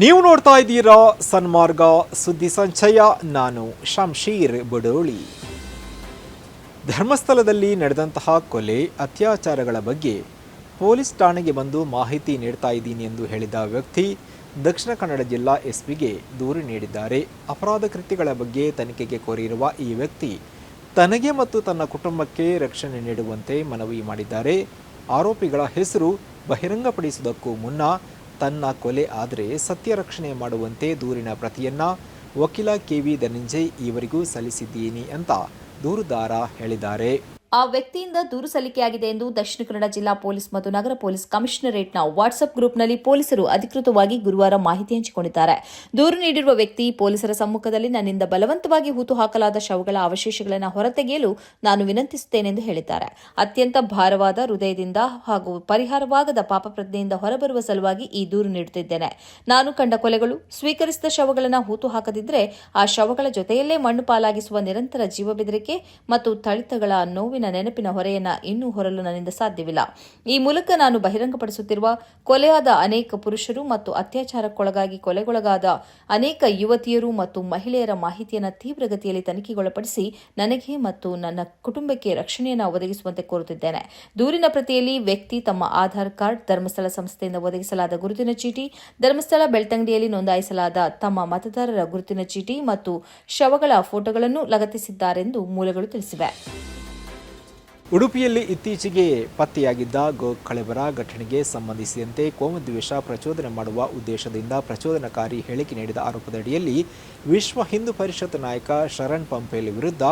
ನೀವು ನೋಡ್ತಾ ಇದ್ದೀರಾ ಸನ್ಮಾರ್ಗ, ಸುದ್ದಿ ಸಂಚಯ, ನಾನು ಶಂಶೀರ್ ಬಡೋಳಿ. ಧರ್ಮಸ್ಥಳದಲ್ಲಿ ನಡೆದಂತಹ ಕೊಲೆ, ಅತ್ಯಾಚಾರಗಳ ಬಗ್ಗೆ ಪೊಲೀಸ್ ಠಾಣೆಗೆ ಬಂದು ಮಾಹಿತಿ ನೀಡ್ತಾ ಇದ್ದೀನಿ ಎಂದು ಹೇಳಿದ ವ್ಯಕ್ತಿ ದಕ್ಷಿಣ ಕನ್ನಡ ಜಿಲ್ಲಾ ಎಸ್ಪಿಗೆ ದೂರು ನೀಡಿದ್ದಾರೆ. ಅಪರಾಧ ಕೃತ್ಯಗಳ ಬಗ್ಗೆ ತನಿಖೆಗೆ ಕೋರಿರುವ ಈ ವ್ಯಕ್ತಿ ತನಗೆ ಮತ್ತು ತನ್ನ ಕುಟುಂಬಕ್ಕೆ ರಕ್ಷಣೆ ನೀಡುವಂತೆ ಮನವಿ ಮಾಡಿದ್ದಾರೆ. ಆರೋಪಿಗಳ ಹೆಸರು ಬಹಿರಂಗಪಡಿಸುವುದಕ್ಕೂ ಮುನ್ನ ತನ್ನ ಕೊಲೆ ಆದರೆ ಸತ್ಯ ರಕ್ಷಣೆ ಮಾಡುವಂತೆ ದೂರಿನ ಪ್ರತಿಯನ್ನ ವಕೀಲ ಕೆ ವಿ ಧನಂಜಯ್ ಈವರೆಗೂ ಸಲ್ಲಿಸಿದ್ದೀನಿ ಅಂತ ದೂರುದಾರ ಹೇಳಿದ್ದಾರೆ. ಆ ವ್ಯಕ್ತಿಯಿಂದ ದೂರು ಸಲ್ಲಿಕೆಯಾಗಿದೆ ಎಂದು ದಕ್ಷಿಣ ಕನ್ನಡ ಜಿಲ್ಲಾ ಪೊಲೀಸ್ ಮತ್ತು ನಗರ ಪೊಲೀಸ್ ಕಮಿಷನರೇಟ್ನ ವಾಟ್ಸ್ಆಪ್ ಗ್ರೂಪ್ನಲ್ಲಿ ಪೊಲೀಸರು ಅಧಿಕೃತವಾಗಿ ಗುರುವಾರ ಮಾಹಿತಿ ಹಂಚಿಕೊಂಡಿದ್ದಾರೆ. ದೂರು ನೀಡಿರುವ ವ್ಯಕ್ತಿ ಪೊಲೀಸರ ಸಮ್ಮುಖದಲ್ಲಿ ನನ್ನಿಂದ ಬಲವಂತವಾಗಿ ಹೂತು ಹಾಕಲಾದ ಶವಗಳ ಅವಶೇಷಗಳನ್ನು ಹೊರತೆಗೆಯಲು ನಾನು ವಿನಂತಿಸುತ್ತೇನೆಂದು ಹೇಳಿದ್ದಾರೆ. ಅತ್ಯಂತ ಭಾರವಾದ ಹೃದಯದಿಂದ ಹಾಗೂ ಪರಿಹಾರವಾಗದ ಪಾಪಪ್ರಜ್ಞೆಯಿಂದ ಹೊರಬರುವ ಸಲುವಾಗಿ ಈ ದೂರು ನೀಡುತ್ತಿದ್ದೇನೆ. ನಾನು ಕಂಡ ಕೊಲೆಗಳು, ಸ್ವೀಕರಿಸಿದ ಶವಗಳನ್ನು ಹೂತು ಹಾಕದಿದ್ದರೆ ಆ ಶವಗಳ ಜೊತೆಯಲ್ಲೇ ಮಣ್ಣು ಪಾಲಾಗಿಸುವ ನಿರಂತರ ಜೀವ ಬೆದರಿಕೆ ಮತ್ತು ಥಳಿತಗಳ ನೋವಿನ ನೆನಪಿನ ಹೊರೆಯನ್ನು ಇನ್ನೂ ಹೊರಲು ನನ್ನಿಂದ ಸಾಧ್ಯವಿಲ್ಲ. ಈ ಮೂಲಕ ನಾನು ಬಹಿರಂಗಪಡಿಸುತ್ತಿರುವ ಕೊಲೆಯಾದ ಅನೇಕ ಪುರುಷರು ಮತ್ತು ಅತ್ಯಾಚಾರಕ್ಕೊಳಗಾಗಿ ಕೊಲೆಗೊಳಗಾದ ಅನೇಕ ಯುವತಿಯರು ಮತ್ತು ಮಹಿಳೆಯರ ಮಾಹಿತಿಯನ್ನು ತೀವ್ರಗತಿಯಲ್ಲಿ ತನಿಖೆಗೊಳಪಡಿಸಿ ನನಗೆ ಮತ್ತು ನನ್ನ ಕುಟುಂಬಕ್ಕೆ ರಕ್ಷಣೆಯನ್ನು ಒದಗಿಸುವಂತೆ ಕೋರುತ್ತಿದ್ದೇನೆ. ದೂರಿನ ಪ್ರತಿಯಲ್ಲಿ ವ್ಯಕ್ತಿ ತಮ್ಮ ಆಧಾರ್ ಕಾರ್ಡ್, ಧರ್ಮಸ್ಥಳ ಸಂಸ್ಥೆಯಿಂದ ಒದಗಿಸಲಾದ ಗುರುತಿನ ಚೀಟಿ, ಧರ್ಮಸ್ಥಳ ಬೆಳ್ತಂಗಡಿಯಲ್ಲಿ ನೋಂದಾಯಿಸಲಾದ ತಮ್ಮ ಮತದಾರರ ಗುರುತಿನ ಚೀಟಿ ಮತ್ತು ಶವಗಳ ಫೋಟೋಗಳನ್ನು ಲಗತ್ತಿಸಿದ್ದಾರೆಂದು ಮೂಲಗಳು ತಿಳಿಸಿವೆ. ಉಡುಪಿಯಲ್ಲಿ ಇತ್ತೀಚೆಗೆ ಪತ್ತೆಯಾಗಿದ್ದ ಗೋ ಕಳೆಬರ ಘಟನೆಗೆ ಸಂಬಂಧಿಸಿದಂತೆ ಕೋಮುದ್ವೇಷ ಪ್ರಚೋದನೆ ಮಾಡುವ ಉದ್ದೇಶದಿಂದ ಪ್ರಚೋದನಕಾರಿ ಹೇಳಿಕೆ ನೀಡಿದ ಆರೋಪದಡಿಯಲ್ಲಿ ವಿಶ್ವ ಹಿಂದೂ ಪರಿಷತ್ ನಾಯಕ ಶರಣ್ ಪಂಪೇಲ್ ವಿರುದ್ಧ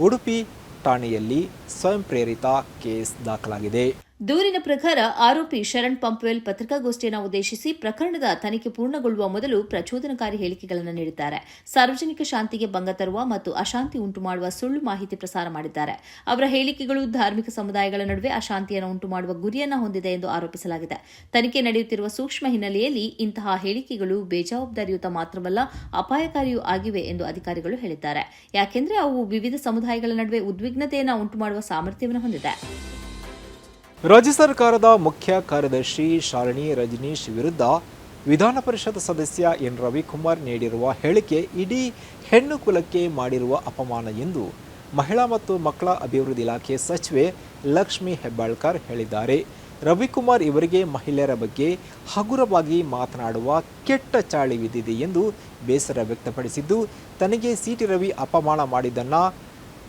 ಉಡುಪಿ ಠಾಣೆಯಲ್ಲಿ ಸ್ವಯಂ ಪ್ರೇರಿತ ಕೇಸ್ ದಾಖಲಾಗಿದೆ. ದೂರಿನ ಪ್ರಕಾರ ಆರೋಪಿ ಶರಣ್ ಪಂಪ್ವೆಲ್ ಪತ್ರಿಕಾಗೋಷ್ಠಿಯನ್ನು ಉದ್ದೇಶಿಸಿ ಪ್ರಕರಣದ ತನಿಖೆ ಪೂರ್ಣಗೊಳ್ಳುವ ಮೊದಲು ಪ್ರಚೋದನಕಾರಿ ಹೇಳಿಕೆಗಳನ್ನು ನೀಡಿದ್ದಾರೆ. ಸಾರ್ವಜನಿಕ ಶಾಂತಿಗೆ ಭಂಗ ತರುವ ಮತ್ತು ಅಶಾಂತಿ ಉಂಟು ಮಾಡುವ ಸುಳ್ಳು ಮಾಹಿತಿ ಪ್ರಸಾರ ಮಾಡಿದ್ದಾರೆ. ಅವರ ಹೇಳಿಕೆಗಳು ಧಾರ್ಮಿಕ ಸಮುದಾಯಗಳ ನಡುವೆ ಅಶಾಂತಿಯನ್ನು ಉಂಟು ಮಾಡುವ ಗುರಿಯನ್ನು ಹೊಂದಿದೆ ಎಂದು ಆರೋಪಿಸಲಾಗಿದೆ. ತನಿಖೆ ನಡೆಯುತ್ತಿರುವ ಸೂಕ್ಷ್ಮ ಹಿನ್ನೆಲೆಯಲ್ಲಿ ಇಂತಹ ಹೇಳಿಕೆಗಳು ಬೇಜವಾಬ್ದಾರಿಯುತ ಮಾತ್ರವಲ್ಲ, ಅಪಾಯಕಾರಿಯೂ ಆಗಿವೆ ಎಂದು ಅಧಿಕಾರಿಗಳು ಹೇಳಿದ್ದಾರೆ. ಯಾಕೆಂದರೆ ಅವು ವಿವಿಧ ಸಮುದಾಯಗಳ ನಡುವೆ ಉದ್ವಿಗ್ನತೆಯನ್ನು ಉಂಟು ಮಾಡುವ ಸಾಮರ್ಥ್ಯವನ್ನು ಹೊಂದಿದೆ. ರಾಜ್ಯ ಸರ್ಕಾರದ ಮುಖ್ಯ ಕಾರ್ಯದರ್ಶಿ ಶಾಲಿನಿ ರಜನೀಶ್ ವಿರುದ್ಧ ವಿಧಾನ ಪರಿಷತ್ ಸದಸ್ಯ ಎನ್ ರವಿಕುಮಾರ್ ನೀಡಿರುವ ಹೇಳಿಕೆ ಇಡೀ ಹೆಣ್ಣು ಕುಲಕ್ಕೆ ಮಾಡಿರುವ ಅಪಮಾನ ಎಂದು ಮಹಿಳಾ ಮತ್ತು ಮಕ್ಕಳ ಅಭಿವೃದ್ಧಿ ಇಲಾಖೆ ಸಚಿವೆ ಲಕ್ಷ್ಮಿ ಹೆಬ್ಬಾಳ್ಕರ್ ಹೇಳಿದ್ದಾರೆ. ರವಿಕುಮಾರ್ ಇವರಿಗೆ ಮಹಿಳೆಯರ ಬಗ್ಗೆ ಹಗುರವಾಗಿ ಮಾತನಾಡುವ ಕೆಟ್ಟ ಚಾಳಿ ಬಿದ್ದಿದೆ ಎಂದು ಬೇಸರ ವ್ಯಕ್ತಪಡಿಸಿದ್ದು, ತನಗೆ ಸಿಟಿ ರವಿ ಅಪಮಾನ ಮಾಡಿದ್ದನ್ನು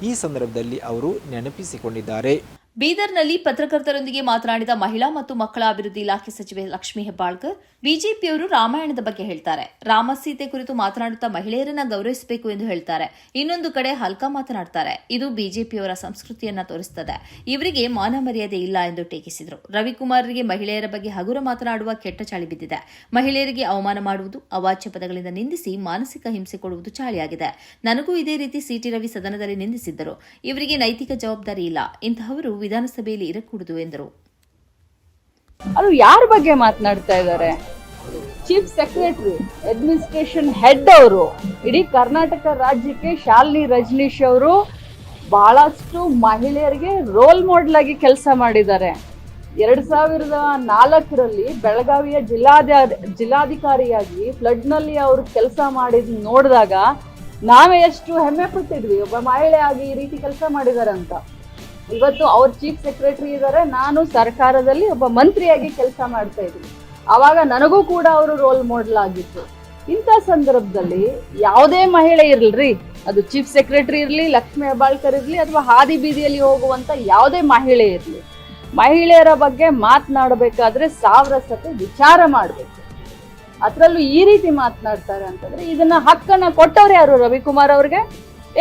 ಈ ಸಂದರ್ಭದಲ್ಲಿ ಅವರು ನೆನಪಿಸಿಕೊಂಡಿದ್ದಾರೆ. ಬೀದರ್ನಲ್ಲಿ ಪತ್ರಕರ್ತರೊಂದಿಗೆ ಮಾತನಾಡಿದ ಮಹಿಳಾ ಮತ್ತು ಮಕ್ಕಳ ಅಭಿವೃದ್ಧಿ ಇಲಾಖೆ ಸಚಿವೆ ಲಕ್ಷ್ಮೀ ಹೆಬ್ಬಾಳ್ಕರ್ ಬಿಜೆಪಿಯವರು ರಾಮಾಯಣದ ಬಗ್ಗೆ ಹೇಳ್ತಾರೆ. ರಾಮ ಸೀತೆ ಕುರಿತು ಮಾತನಾಡುತ್ತಾ ಮಹಿಳೆಯರನ್ನ ಗೌರವಿಸಬೇಕು ಎಂದು ಹೇಳ್ತಾರೆ. ಇನ್ನೊಂದು ಕಡೆ ಹಲ್ಕ ಮಾತನಾಡ್ತಾರೆ. ಇದು ಬಿಜೆಪಿಯವರ ಸಂಸ್ಕೃತಿಯನ್ನ ತೋರಿಸುತ್ತದೆ ಇವರಿಗೆ ಮಾನ ಮರ್ಯಾದೆ ಇಲ್ಲ ಎಂದು ಟೀಕಿಸಿದರು. ರವಿಕುಮಾರ್ಗೆ ಮಹಿಳೆಯರ ಬಗ್ಗೆ ಹಗುರ ಮಾತನಾಡುವ ಕೆಟ್ಟ ಚಾಳಿ ಬಿದ್ದಿದೆ. ಮಹಿಳೆಯರಿಗೆ ಅವಮಾನ ಮಾಡುವುದು, ಅವಾಚ್ಯ ಪದಗಳಿಂದ ನಿಂದಿಸಿ ಮಾನಸಿಕ ಹಿಂಸೆ ಕೊಡುವುದು ಚಾಳಿಯಾಗಿದೆ. ನನಗೂ ಇದೇ ರೀತಿ ಸಿಟಿ ರವಿ ಸದನದಲ್ಲಿ ನಿಂದಿಸಿದ್ದರು. ಇವರಿಗೆ ನೈತಿಕ ಜವಾಬ್ದಾರಿ ಇಲ್ಲ. ಇಂತಹವರು ವಿಧಾನಸಭೆಯಲ್ಲಿ ಇರಕೂಡದು ಎಂದರು. ಅದು ಯಾರ ಬಗ್ಗೆ ಮಾತನಾಡ್ತಾ ಇದ್ದಾರೆ? ಚೀಫ್ ಸೆಕ್ರೆಟರಿ ಅಡ್ಮಿನಿಸ್ಟ್ರೇಷನ್ ಹೆಡ್ ಅವರು, ಇಡೀ ಕರ್ನಾಟಕ ರಾಜ್ಯಕ್ಕೆ ಶಾಲಿನಿ ರಜನೀಶ್ ಅವರು ಬಹಳಷ್ಟು ಮಹಿಳೆಯರಿಗೆ ರೋಲ್ ಮಾಡೆಲ್ ಆಗಿ ಕೆಲಸ ಮಾಡಿದ್ದಾರೆ. ಎರಡು ಸಾವಿರದ ನಾಲ್ಕರಲ್ಲಿ ಬೆಳಗಾವಿಯ ಜಿಲ್ಲಾಧ ಜಿಲ್ಲಾಧಿಕಾರಿಯಾಗಿ ಫ್ಲಡ್ನಲ್ಲಿ ಅವರು ಕೆಲಸ ಮಾಡಿದ್ ನೋಡಿದಾಗ ನಾವೇ ಎಷ್ಟು ಹೆಮ್ಮೆ ಪಟ್ಟಿದ್ವಿ. ಒಬ್ಬ ಮಹಿಳೆ ಆಗಿ ಈ ರೀತಿ ಕೆಲಸ ಮಾಡಿದ್ದಾರೆ ಅಂತ ಇವತ್ತು ಅವ್ರ ಚೀಫ್ ಸೆಕ್ರೆಟರಿ ಇದ್ದಾರೆ ನಾನು ಸರ್ಕಾರದಲ್ಲಿ ಒಬ್ಬ ಮಂತ್ರಿಯಾಗಿ ಕೆಲಸ ಮಾಡ್ತಾ ಇದ್ದೀನಿ. ಅವಾಗ ನನಗೂ ಕೂಡ ಅವರು ರೋಲ್ ಮಾಡಲ್ ಆಗಿತ್ತು ಇಂಥ ಸಂದರ್ಭದಲ್ಲಿ ಯಾವುದೇ ಮಹಿಳೆ ಇರಲಿ ಅದು ಚೀಫ್ ಸೆಕ್ರೆಟರಿ ಇರಲಿ, ಲಕ್ಷ್ಮೀ ಹೆಬ್ಬಾಳ್ಕರ್ ಇರಲಿ, ಅಥವಾ ಹಾದಿ ಬೀದಿಯಲ್ಲಿ ಹೋಗುವಂಥ ಯಾವುದೇ ಮಹಿಳೆ ಇರಲಿ, ಮಹಿಳೆಯರ ಬಗ್ಗೆ ಮಾತನಾಡಬೇಕಾದ್ರೆ ಸಾವಿರ ಸತಿ ವಿಚಾರ ಮಾಡಬೇಕು. ಅದರಲ್ಲೂ ಈ ರೀತಿ ಮಾತನಾಡ್ತಾರೆ ಅಂತಂದ್ರೆ ಇದನ್ನ ಹಕ್ಕನ್ನ ಕೊಟ್ಟವ್ರು ಯಾರು? ರವಿಕುಮಾರ್ ಅವ್ರಿಗೆ?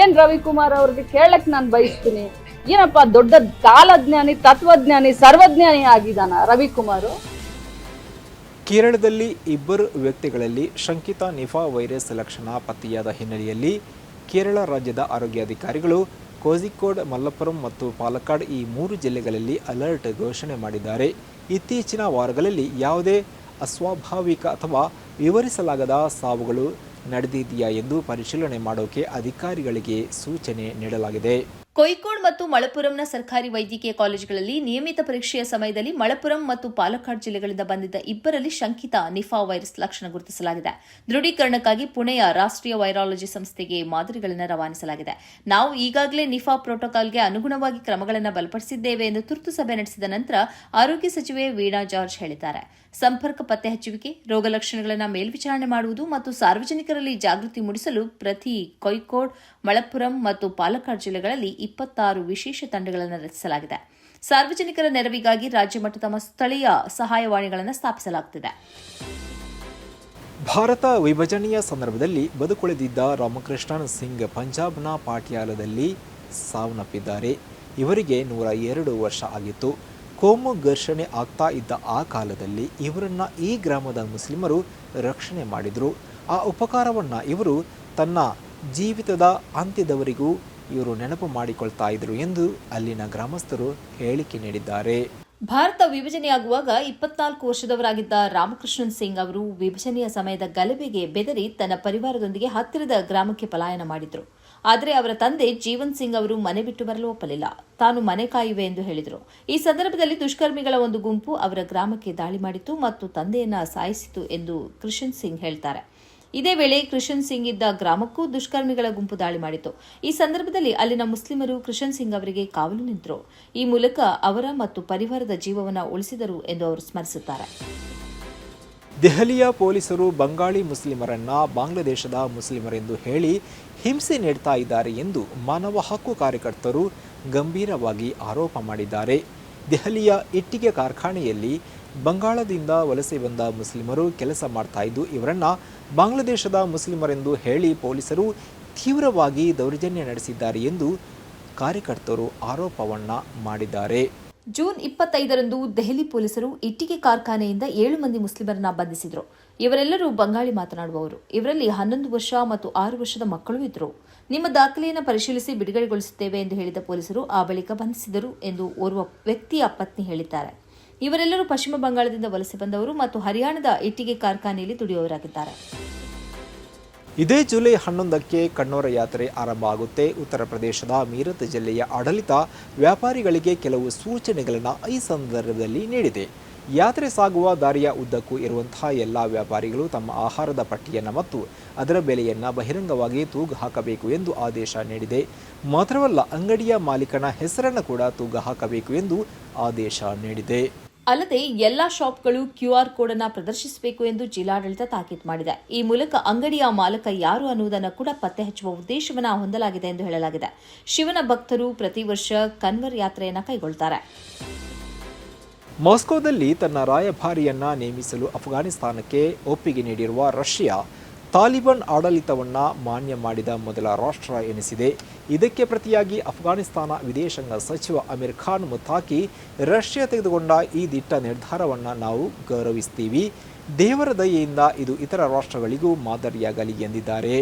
ಏನ್ ರವಿಕುಮಾರ್ ಅವ್ರಿಗೆ ಕೇಳಕ್ಕೆ ನಾನು ಬಯಸ್ತೀನಿ? ಏನಪ್ಪ, ದೊಡ್ಡ ಕಾಲಜ್ಞಾನಿ, ತತ್ವಜ್ಞಾನಿ, ಸರ್ವಜ್ಞಾನಿ ಆಗಿದ್ದಾನ ರವಿಕುಮಾರ್? ಕೇರಳದಲ್ಲಿ ಇಬ್ಬರು ವ್ಯಕ್ತಿಗಳಲ್ಲಿ ಶಂಕಿತ ನಿಫಾ ವೈರಸ್ ಲಕ್ಷಣ ಪತ್ತೆಯಾದ ಹಿನ್ನೆಲೆಯಲ್ಲಿ ಕೇರಳ ರಾಜ್ಯದ ಆರೋಗ್ಯಾಧಿಕಾರಿಗಳು ಕೋಝಿಕೋಡ್ ಮಲ್ಲಪುರಂ ಮತ್ತು ಪಾಲಕ್ಕಾಡ್ ಈ ಮೂರು ಜಿಲ್ಲೆಗಳಲ್ಲಿ ಅಲರ್ಟ್ ಘೋಷಣೆ ಮಾಡಿದ್ದಾರೆ. ಇತ್ತೀಚಿನ ವಾರಗಳಲ್ಲಿ ಯಾವುದೇ ಅಸ್ವಾಭಾವಿಕ ಅಥವಾ ವಿವರಿಸಲಾಗದ ಸಾವುಗಳು ನಡೆದಿದೆಯಾ ಎಂದು ಪರಿಶೀಲನೆ ಮಾಡೋಕೆ ಅಧಿಕಾರಿಗಳಿಗೆ ಸೂಚನೆ ನೀಡಲಾಗಿದೆ. ಕೊಯ್ಕೋಡ್ ಮತ್ತು ಮಳಪುರಂನ ಸರ್ಕಾರಿ ವೈದ್ಯಕೀಯ ಕಾಲೇಜುಗಳಲ್ಲಿ ನಿಯಮಿತ ಪರೀಕ್ಷೆಯ ಸಮಯದಲ್ಲಿ ಮಳಪುರಂ ಮತ್ತು ಪಾಲಕ್ಕಾಡ್ ಜಿಲ್ಲೆಗಳಿಂದ ಬಂದಿದ್ದ ಇಬ್ಬರಲ್ಲಿ ಶಂಕಿತ ನಿಫಾ ವೈರಸ್ ಲಕ್ಷಣ ಗುರುತಿಸಲಾಗಿದೆ. ದೃಢೀಕರಣಕ್ಕಾಗಿ ಪುಣೆಯ ರಾಷ್ಟ್ರೀಯ ವೈರಾಲಜಿ ಸಂಸ್ಥೆಗೆ ಮಾದರಿಗಳನ್ನು ರವಾನಿಸಲಾಗಿದೆ. ನಾವು ಈಗಾಗಲೇ ನಿಫಾ ಪ್ರೋಟೋಕಾಲ್ಗೆ ಅನುಗುಣವಾಗಿ ಕ್ರಮಗಳನ್ನು ಬಲಪಡಿಸಿದ್ದೇವೆ ಎಂದು ತುರ್ತು ಸಭೆ ನಡೆಸಿದ ನಂತರ ಆರೋಗ್ಯ ಸಚಿವೆ ವೀಣಾ ಜಾರ್ಜ್ ಹೇಳಿದ್ದಾರೆ. ಸಂಪರ್ಕ ಪತ್ತೆ ಹಚ್ಚುವಿಕೆ, ರೋಗ ಲಕ್ಷಣಗಳನ್ನು ಮೇಲ್ವಿಚಾರಣೆ ಮಾಡುವುದು ಮತ್ತು ಸಾರ್ವಜನಿಕರಲ್ಲಿ ಜಾಗೃತಿ ಮೂಡಿಸಲು ಪ್ರತಿ ಕೊಯ್ಕೋಡ್ ಮಳಪ್ಪುರಂ ಮತ್ತು ಪಾಲಕ್ಕಾಡ್ ಜಿಲ್ಲೆಗಳಲ್ಲಿ ಇಪ್ಪತ್ತಾರು ವಿಶೇಷ ತಂಡಗಳನ್ನು ರಚಿಸಲಾಗಿದೆ. ಸಾರ್ವಜನಿಕರ ನೆರವಿಗಾಗಿ ರಾಜ್ಯ ಮಟ್ಟದ ಸ್ಥಳೀಯ ಸಹಾಯವಾಣಿಗಳನ್ನು ಸ್ಥಾಪಿಸಲಾಗುತ್ತಿದೆ. ಭಾರತ ವಿಭಜನೆಯ ಸಂದರ್ಭದಲ್ಲಿ ಬದುಕುಳಿದಿದ್ದ ರಾಮಕೃಷ್ಣನ್ ಸಿಂಗ್ ಪಂಜಾಬ್ನ ಪಾಟಿಯಾಲದಲ್ಲಿ ಸಾವನ್ನಪ್ಪಿದ್ದಾರೆ. ಇವರಿಗೆ ನೂರ ಎರಡು ವರ್ಷ ಆಗಿತ್ತು. ಕೋಮು ಘರ್ಷಣೆ ಆಗ್ತಾ ಇದ್ದ ಆ ಕಾಲದಲ್ಲಿ ಇವರನ್ನ ಈ ಗ್ರಾಮದ ಮುಸ್ಲಿಮರು ರಕ್ಷಣೆ ಮಾಡಿದರು. ಆ ಉಪಕಾರವನ್ನು ಇವರು ತನ್ನ ಜೀವಿತದ ಅಂತ್ಯದವರಿಗೂ ಇವರು ನೆನಪು ಮಾಡಿಕೊಳ್ತಾ ಇದ್ರು ಎಂದು ಅಲ್ಲಿನ ಗ್ರಾಮಸ್ಥರು ಹೇಳಿಕೆ ನೀಡಿದ್ದಾರೆ. ಭಾರತ ವಿಭಜನೆಯಾಗುವಾಗ ಇಪ್ಪತ್ನಾಲ್ಕು ವರ್ಷದವರಾಗಿದ್ದ ರಾಮಕೃಷ್ಣನ್ ಸಿಂಗ್ ಅವರು ವಿಭಜನೆಯ ಸಮಯದ ಗಲಭೆಗೆ ಬೆದರಿ ತನ್ನ ಪರಿವಾರದೊಂದಿಗೆ ಹತ್ತಿರದ ಗ್ರಾಮಕ್ಕೆ ಪಲಾಯನ ಮಾಡಿದ್ರು. ಆದರೆ ಅವರ ತಂದೆ ಜೀವನ್ ಸಿಂಗ್ ಅವರು ಮನೆ ಬಿಟ್ಟು ಬರಲು ಒಪ್ಪಲಿಲ್ಲ. ತಾನು ಮನೆ ಕಾಯುವೆ ಎಂದು ಹೇಳಿದರು. ಈ ಸಂದರ್ಭದಲ್ಲಿ ದುಷ್ಕರ್ಮಿಗಳ ಒಂದು ಗುಂಪು ಅವರ ಗ್ರಾಮಕ್ಕೆ ದಾಳಿ ಮಾಡಿತು ಮತ್ತು ತಂದೆಯನ್ನ ಸಾಯಿಸಿತು ಎಂದು ಕೃಷನ್ ಸಿಂಗ್ ಹೇಳ್ತಾರೆ. ಇದೇ ವೇಳೆ ಕೃಷನ್ ಸಿಂಗ್ ಇದ್ದ ಗ್ರಾಮಕ್ಕೂ ದುಷ್ಕರ್ಮಿಗಳ ಗುಂಪು ದಾಳಿ ಮಾಡಿತು ಈ ಸಂದರ್ಭದಲ್ಲಿ ಅಲ್ಲಿನ ಮುಸ್ಲಿಮರು ಕೃಷನ್ ಸಿಂಗ್ ಅವರಿಗೆ ಕಾವಲು ನಿಂತರು. ಈ ಮೂಲಕ ಅವರ ಮತ್ತು ಪರಿವಾರದ ಜೀವವನ್ನು ಉಳಿಸಿದರು ಎಂದು ಅವರು ಸ್ಮರಿಸುತ್ತಾರೆ. ದೆಹಲಿಯ ಪೊಲೀಸರು ಬಂಗಾಳಿ ಮುಸ್ಲಿಮರನ್ನ ಬಾಂಗ್ಲಾದೇಶದ ಮುಸ್ಲಿಮರೆಂದು ಹೇಳಿ ಹಿಂಸೆ ನೀಡ್ತಾ ಇದ್ದಾರೆ ಎಂದು ಮಾನವ ಹಕ್ಕು ಕಾರ್ಯಕರ್ತರು ಗಂಭೀರವಾಗಿ ಆರೋಪ ಮಾಡಿದ್ದಾರೆ. ದೆಹಲಿಯ ಇಟ್ಟಿಗೆ ಕಾರ್ಖಾನೆಯಲ್ಲಿ ಬಂಗಾಳದಿಂದ ವಲಸೆ ಬಂದ ಮುಸ್ಲಿಮರು ಕೆಲಸ ಮಾಡ್ತಾ ಇದ್ದು, ಇವರನ್ನ ಬಾಂಗ್ಲಾದೇಶದ ಮುಸ್ಲಿಮರೆಂದು ಹೇಳಿ ಪೊಲೀಸರು ತೀವ್ರವಾಗಿ ದೌರ್ಜನ್ಯ ನಡೆಸಿದ್ದಾರೆ ಎಂದು ಕಾರ್ಯಕರ್ತರು ಆರೋಪವನ್ನು ಮಾಡಿದ್ದಾರೆ. ಜೂನ್ ಇಪ್ಪತ್ತೈದರಂದು ದೆಹಲಿ ಪೊಲೀಸರು ಇಟ್ಟಿಗೆ ಕಾರ್ಖಾನೆಯಿಂದ ಏಳು ಮಂದಿ ಮುಸ್ಲಿಮರನ್ನ ಬಂಧಿಸಿದರು. ಇವರೆಲ್ಲರೂ ಬಂಗಾಳಿ ಮಾತನಾಡುವವರು. ಇವರಲ್ಲಿ ಹನ್ನೊಂದು ವರ್ಷ ಮತ್ತು ಆರು ವರ್ಷದ ಮಕ್ಕಳು ಇದ್ದರು ನಿಮ್ಮ ದಾಖಲೆಯನ್ನು ಪರಿಶೀಲಿಸಿ ಬಿಡುಗಡೆಗೊಳಿಸುತ್ತೇವೆ ಎಂದು ಹೇಳಿದ ಪೊಲೀಸರು ಆ ಬಳಿಕ ಬಂಧಿಸಿದರು ಎಂದು ಓರ್ವ ವ್ಯಕ್ತಿಯ ಪತ್ನಿ ಹೇಳಿದ್ದಾರೆ. ಇವರೆಲ್ಲರೂ ಪಶ್ಚಿಮ ಬಂಗಾಳದಿಂದ ವಲಸೆ ಬಂದವರು ಮತ್ತು ಹರಿಯಾಣದ ಇಟ್ಟಿಗೆ ಕಾರ್ಖಾನೆಯಲ್ಲಿ ದುಡಿಯುವವರಾಗಿದ್ದಾರೆ. ಇದೇ ಜುಲೈ ಹನ್ನೊಂದಕ್ಕೆ ಕಣ್ಣೋರ ಯಾತ್ರೆ ಆರಂಭ ಆಗುತ್ತೆ. ಉತ್ತರ ಪ್ರದೇಶದ ಮೀರತ್ ಜಿಲ್ಲೆಯ ಆಡಳಿತ ವ್ಯಾಪಾರಿಗಳಿಗೆ ಕೆಲವು ಸೂಚನೆಗಳನ್ನು ಈ ಸಂದರ್ಭದಲ್ಲಿ ನೀಡಿದೆ. ಯಾತ್ರೆ ಸಾಗುವ ದಾರಿಯ ಉದ್ದಕ್ಕೂ ಇರುವಂತಹ ಎಲ್ಲ ವ್ಯಾಪಾರಿಗಳು ತಮ್ಮ ಆಹಾರದ ಪಟ್ಟಿಯನ್ನು ಮತ್ತು ಅದರ ಬೆಲೆಯನ್ನು ಬಹಿರಂಗವಾಗಿ ತೂಗು ಹಾಕಬೇಕು ಎಂದು ಆದೇಶ ನೀಡಿದೆ. ಮಾತ್ರವಲ್ಲ, ಅಂಗಡಿಯ ಮಾಲೀಕನ ಹೆಸರನ್ನು ಕೂಡ ತೂಗು ಹಾಕಬೇಕು ಎಂದು ಆದೇಶ ನೀಡಿದೆ. ಅಲ್ಲದೆ ಎಲ್ಲಾ ಶಾಪ್ಗಳು ಕ್ಯೂಆರ್ ಕೋಡ್ ಅನ್ನು ಪ್ರದರ್ಶಿಸಬೇಕು ಎಂದು ಜಿಲ್ಲಾಡಳಿತ ತಾಕೀತು ಮಾಡಿದೆ. ಈ ಮೂಲಕ ಅಂಗಡಿಯ ಮಾಲಕ ಯಾರು ಅನ್ನುವುದನ್ನು ಕೂಡ ಪತ್ತೆ ಹಚ್ಚುವ ಉದ್ದೇಶವನ್ನು ಹೊಂದಲಾಗಿದೆ ಎಂದು ಹೇಳಲಾಗಿದೆ. ಶಿವನ ಭಕ್ತರು ಪ್ರತಿ ವರ್ಷ ಕನ್ವರ್ ಯಾತ್ರೆಯನ್ನು ಕೈಗೊಳ್ತಾರೆ. ಮಾಸ್ಕೋದಲ್ಲಿ ತನ್ನ ರಾಯಭಾರಿಯನ್ನ ನೇಮಿಸಲು ಅಫ್ಘಾನಿಸ್ತಾನಕ್ಕೆ ಒಪ್ಪಿಗೆ ನೀಡಿರುವ ರಷ್ಯಾ ತಾಲಿಬಾನ್ ಆಡಳಿತವನ್ನು ಮಾನ್ಯ ಮಾಡಿದ ಮೊದಲ ರಾಷ್ಟ್ರ ಎನಿಸಿದೆ. ಇದಕ್ಕೆ ಪ್ರತಿಯಾಗಿ ಅಫ್ಘಾನಿಸ್ತಾನ ವಿದೇಶಾಂಗ ಸಚಿವ ಅಮೀರ್ ಖಾನ್ ಮುತಾಕಿ ರಷ್ಯಾ ತೆಗೆದುಕೊಂಡ ಈ ದಿಟ್ಟ ನಿರ್ಧಾರವನ್ನು ನಾವು ಗೌರವಿಸ್ತೀವಿ. ದೇವರ ದಯೆಯಿಂದ ಇದು ಇತರ ರಾಷ್ಟ್ರಗಳಿಗೂ ಮಾದರಿಯಾಗಲಿ ಎಂದಿದ್ದಾರೆ.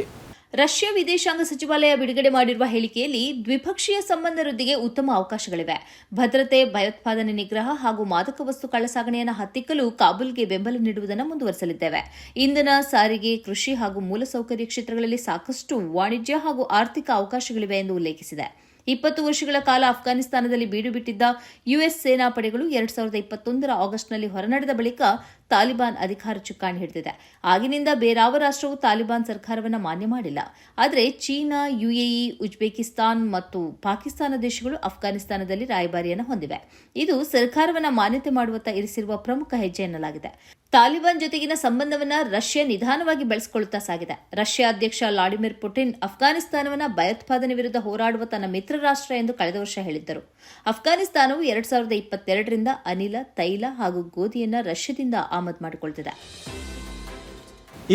ರಷ್ಯಾ ವಿದೇಶಾಂಗ ಸಚಿವಾಲಯ ಬಿಡುಗಡೆ ಮಾಡಿರುವ ಹೇಳಿಕೆಯಲ್ಲಿ ದ್ವಿಪಕ್ಷೀಯ ಸಂಬಂಧ ವೃದ್ಧಿಗೆ ಉತ್ತಮ ಅವಕಾಶಗಳಿವೆ. ಭದ್ರತೆ, ಭಯೋತ್ಪಾದನೆ ನಿಗ್ರಹ ಹಾಗೂ ಮಾದಕ ವಸ್ತು ಕಳ್ಳಸಾಗಣೆಯನ್ನು ಹತ್ತಿಕ್ಕಲು ಕಾಬೂಲ್ಗೆ ಬೆಂಬಲ ನೀಡುವುದನ್ನು ಮುಂದುವರೆಸಲಿದ್ದೇವೆ. ಇಂಧನ, ಸಾರಿಗೆ, ಕೃಷಿ ಹಾಗೂ ಮೂಲಸೌಕರ್ಯ ಕ್ಷೇತ್ರಗಳಲ್ಲಿ ಸಾಕಷ್ಟು ವಾಣಿಜ್ಯ ಹಾಗೂ ಆರ್ಥಿಕ ಅವಕಾಶಗಳಿವೆ ಎಂದು ಉಲ್ಲೇಖಿಸಿದೆ. ಇಪ್ಪತ್ತು ವರ್ಷಗಳ ಕಾಲ ಅಫ್ಘಾನಿಸ್ತಾನದಲ್ಲಿ ಬೀಡುಬಿಟ್ಟಿದ್ದ ಯುಎಸ್ ಸೇನಾಪಡೆಗಳು ಎರಡ್ ಸಾವಿರದ ಇಪ್ಪತ್ತೊಂದರ ಆಗಸ್ಟ್ನಲ್ಲಿ ಹೊರನಡೆದ ಬಳಿಕ ತಾಲಿಬಾನ್ ಅಧಿಕಾರ ಚುಕ್ಕಾಣಿ ಹಿಡಿದಿದೆ. ಆಗಿನಿಂದ ಬೇರಾವ ರಾಷ್ಟ್ರವು ತಾಲಿಬಾನ್ ಸರ್ಕಾರವನ್ನು ಮಾನ್ಯ ಮಾಡಿಲ್ಲ. ಆದರೆ ಚೀನಾ, ಯುಎಇ, ಉಜ್ಬೇಕಿಸ್ತಾನ್ ಮತ್ತು ಪಾಕಿಸ್ತಾನ ದೇಶಗಳು ಅಫ್ಘಾನಿಸ್ತಾನದಲ್ಲಿ ರಾಯಭಾರಿಯನ್ನು ಹೊಂದಿವೆ. ಇದು ಸರ್ಕಾರವನ್ನು ಮಾನ್ಯತೆ ಮಾಡುವತ್ತ ಇರಿಸಿರುವ ಪ್ರಮುಖ ಹೆಜ್ಜೆ ಎನ್ನಲಾಗಿದೆ. ತಾಲಿಬಾನ್ ಜೊತೆಗಿನ ಸಂಬಂಧವನ್ನ ರಷ್ಯಾ ನಿಧಾನವಾಗಿ ಬೆಳೆಸಿಕೊಳ್ಳುತ್ತಾ ಸಾಗಿದೆ. ರಷ್ಯಾ ಅಧ್ಯಕ್ಷ ವ್ಲಾಡಿಮಿರ್ ಪುಟಿನ್ ಅಫ್ಘಾನಿಸ್ತಾನವನ್ನು ಭಯೋತ್ಪಾದನೆ ವಿರುದ್ಧ ಹೋರಾಡುವ ತನ್ನ ಮಿತ್ರ ರಾಷ್ಟ್ರ ಎಂದು ಕಳೆದ ವರ್ಷ ಹೇಳಿದ್ದರು. ಅಫ್ಘಾನಿಸ್ತಾನವು ಎರಡ್ ಸಾವಿರದ ಇಪ್ಪತ್ತೆರಡರಿಂದ ಅನಿಲ, ತೈಲ ಹಾಗೂ ಗೋಧಿಯನ್ನು ರಷ್ಯಾದಿಂದ ಆಮದು ಮಾಡಿಕೊಳ್ತಿದೆ.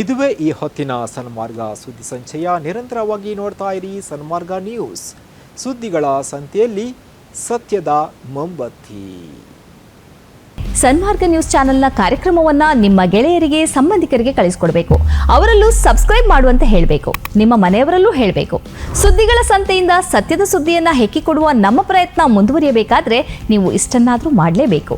ಇದುವೇ ಈ ಹೊತ್ತಿನ ಸನ್ಮಾರ್ಗ ಸುದ್ದಿ ಸಂಚಯ. ನಿರಂತರವಾಗಿ ನೋಡ್ತಾ ಇರಿ ಸನ್ಮಾರ್ಗ ನ್ಯೂಸ್. ಸುದ್ದಿಗಳ ಸಂತೆಯಲ್ಲಿ ಸತ್ಯದ ಮೊಂಬತ್ತಿ. ಸನ್ಮಾರ್ಗ ನ್ಯೂಸ್ ಚಾನೆಲ್ನ ಕಾರ್ಯಕ್ರಮವನ್ನ ನಿಮ್ಮ ಗೆಳೆಯರಿಗೆ ಸಂಬಂಧಿಕರಿಗೆ ಕಳಿಸ್ಕೊಡ್ಬೇಕು. ಅವರಲ್ಲೂ ಸಬ್ಸ್ಕ್ರೈಬ್ ಮಾಡುವಂತೆ ಹೇಳಬೇಕು. ನಿಮ್ಮ ಮನೆಯವರಲ್ಲೂ ಹೇಳಬೇಕು. ಸುದ್ದಿಗಳ ಸಂತೆಯಿಂದ ಸತ್ಯದ ಸುದ್ದಿಯನ್ನ ಹೆಕ್ಕಿಕೊಡುವ ನಮ್ಮ ಪ್ರಯತ್ನ ಮುಂದುವರಿಯಬೇಕಾದ್ರೆ ನೀವು ಇಷ್ಟನ್ನಾದರೂ ಮಾಡಲೇಬೇಕು.